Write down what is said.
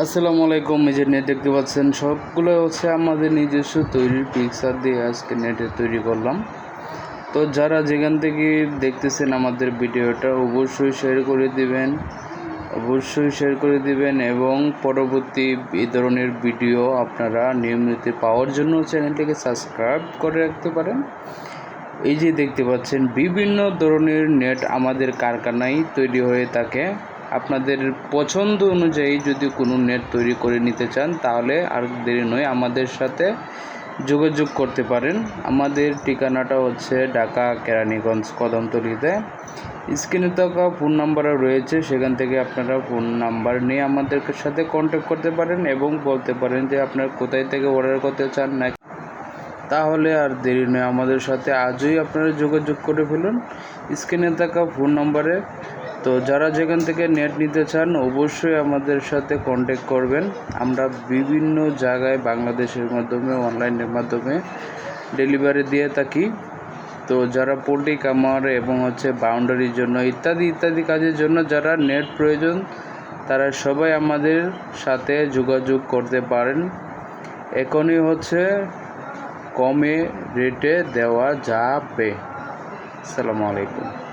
আসসালামু আলাইকুম যে নেট দেখতে পাচ্ছেন, সবগুলো হচ্ছে আমাদের নিজস্ব তৈরির পিকচার দিয়ে আজকে নেটে তৈরি করলাম। তো যারা যেখান থেকে দেখতেছেন আমাদের ভিডিওটা, অবশ্যই শেয়ার করে দিবেন, অবশ্যই শেয়ার করে দিবেন এবং পরবর্তী এই ধরনের ভিডিও আপনারা নিয়মিত পাওয়ার জন্য চ্যানেলটিকে সাবস্ক্রাইব করে রাখতে পারেন। এই যে দেখতে পাচ্ছেন, বিভিন্ন ধরনের নেট আমাদের কারখানায় তৈরি হয়ে থাকে। আপনাদের পছন্দ অনুযায়ী যদি কোনো নেট তৈরি করে নিতে চান, তাহলে আর দেরি নয় আমাদের সাথে যোগাযোগ করতে পারেন। আমাদের ঠিকানাটা হচ্ছে ঢাকা কেরানীগঞ্জ কদমতলিতে। স্ক্রিনে থাকা ফোন নাম্বারও রয়েছে, সেখান থেকে আপনারা ফোন নাম্বার নিয়ে আমাদের সাথে কন্ট্যাক্ট করতে পারেন এবং বলতে পারেন যে আপনার কোথায় থেকে অর্ডার করতে চান না। তাহলে আর দেরি নয় আমাদের সাথে আজই আপনারা যোগাযোগ করে ফেলুন। স্ক্রিনে থাকা ফোন নম্বরে তো যারা যেখান থেকে নেট নিতে চান, অবশ্যই আমাদের সাথে কন্ট্যাক্ট করবেন। আমরা বিভিন্ন জায়গায় বাংলাদেশের মাধ্যমে অনলাইনের মাধ্যমে ডেলিভারি দিয়ে থাকি। তো যারা পোলট্রি কামার এবং হচ্ছে বাউন্ডারির জন্য, ইত্যাদি ইত্যাদি কাজের জন্য যারা নেট প্রয়োজন, তারা সবাই আমাদের সাথে যোগাযোগ করতে পারেন। এখনই হচ্ছে কমে রেটে দেওয়া যাবে। আসসালামু আলাইকুম।